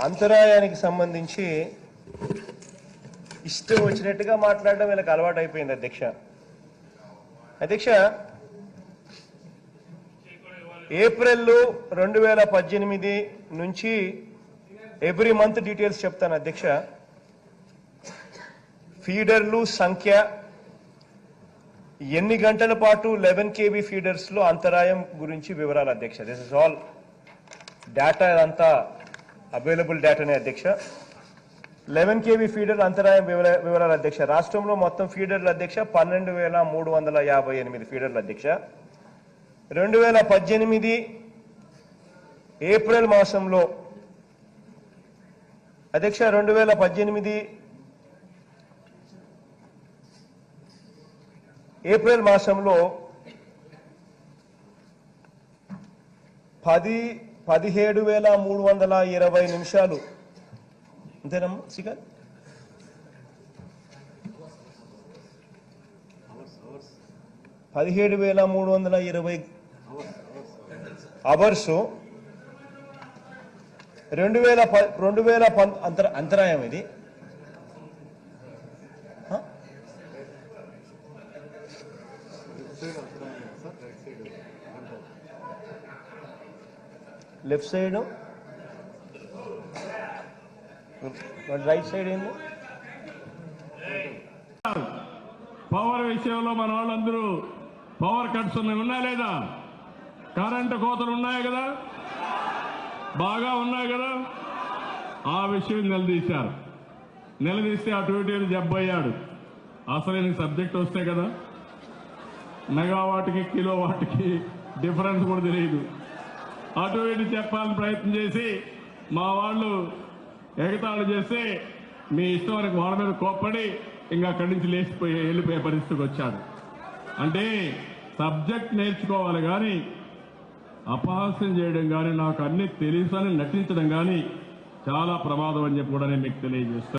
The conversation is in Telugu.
అంతరాయానికి సంబంధించి ఇష్టం వచ్చినట్టుగా మాట్లాడడం వీళ్ళకి అలవాటు అయిపోయింది అధ్యక్ష. అధ్యక్ష ఏప్రిల్ రెండు వేల పద్దెనిమిది నుంచి ఎవ్రీ మంత్ డీటెయిల్స్ చెప్తాను అధ్యక్ష. ఫీడర్లు సంఖ్య ఎన్ని గంటల పాటు లెవెన్ కేబీ ఫీడర్స్లో అంతరాయం గురించి వివరాలు అధ్యక్ష. దిస్ ఇస్ ఆల్ డేటా అంతా అవైలబుల్ డేటానే అధ్యక్ష. లెవెన్ కేవీ ఫీడర్ అంతరాయం వివర- వివరాలు అధ్యక్ష. రాష్ట్రంలో మొత్తం ఫీడర్ల అధ్యక్ష పన్నెండు వేల మూడు వందల యాభై ఎనిమిది ఫీడర్ల అధ్యక్ష. రెండు వేల పద్దెనిమిది ఏప్రిల్ మాసంలో అధ్యక్ష రెండు వేల పద్దెనిమిది ఏప్రిల్ మాసంలో పది పదిహేడు వేల మూడు వందల ఇరవై నిమిషాలు. అంతేనమ్మా శ్రీకాంత్? పదిహేడు వేల మూడు వందల ఇరవై అవర్స్ రెండు వేల ప- రెండు వేల అంతర అంతరాయం ఇది. Left side. రైట్ సైడ్ ఏంది? పవర్ విషయంలో మన వాళ్ళందరూ పవర్ కట్స్ ఉన్నాయి. లేదా? కరెంటు కోతలు ఉన్నాయి కదా? బాగా ఉన్నాయి కదా? ఆ విషయం నిలదీశారు. నిలదీస్తే అటు ఇటు జబ్బయ్యాడు అసలైన సబ్జెక్ట్ వస్తే కదా? మెగావాట్కి కిలో వాట్కి డిఫరెన్స్ కూడా తెలియదు. అటు ఇటు చెప్పాలని ప్రయత్నం చేసి మా వాళ్ళు ఎగతాళి చేస్తే మీ ఇష్టం వరకు వాళ్ళ మీద కోప్పడి ఇంకా అక్కడి నుంచి లేచిపోయి వెళ్ళిపోయే పరిస్థితికి వచ్చాడు అంటే సబ్జెక్ట్ నేర్చుకోవాలి కానీ అపహాస్యం చేయడం కానీ నాకు అన్ని తెలుసు అని నటించడం కానీ చాలా ప్రమాదం అని చెప్పి కూడా నేను మీకు తెలియజేస్తాను.